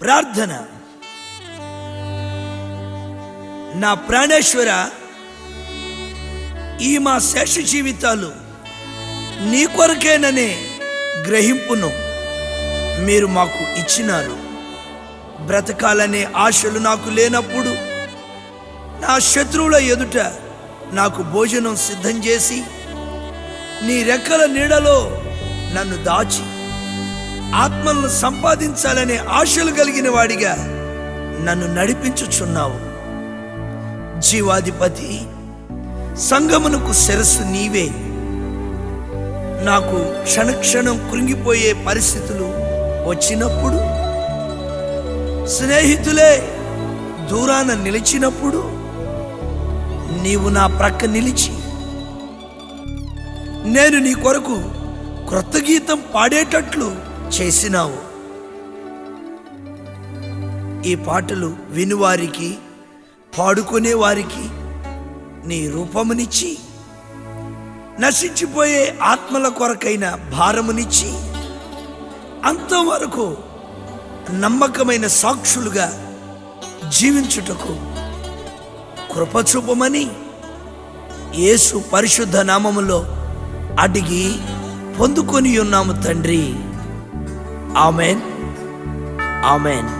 ప్రార్థన. నా ప్రాణేశ్వర ఈ మా శేష జీవితాలు నీ కొరకేననే గ్రహింపును. మీరు మాకు ఇచ్చినారు. బ్రతకాలనే ఆశలు నాకు లేనప్పుడు నా శత్రువుల ఎదుట నాకు భోజనం సిద్ధం చేసి నీ రెక్కల నీడలో నన్ను దాచి ఆత్మలను సంపాదించాలనే ఆశలు కలిగిన వాడిగా నన్ను నడిపించుచున్నావు. జీవాధిపతి సంగమునకు శిరస్సు నీవే. నాకు క్షణక్షణం కృంగిపోయే పరిస్థితులు వచ్చినప్పుడు స్నేహితులే దూరాన నిలిచినప్పుడు నీవు నా ప్రక్క నిలిచి నేను నీ కొరకు క్రొత్త గీతం పాడేటట్లు చేసినావు. ఈ పాటలు వినివారికి పాడుకునే వారికి నీ రూపమునిచ్చి నశించిపోయే ఆత్మల కొరకైన భారమునిచ్చి అంతవరకు నమ్మకమైన సాక్షులుగా జీవించుటకు కృపచూపమని యేసు పరిశుద్ధ నామములో అడిగి పొందుకొని ఉన్నాము తండ్రి. Amen. Amen.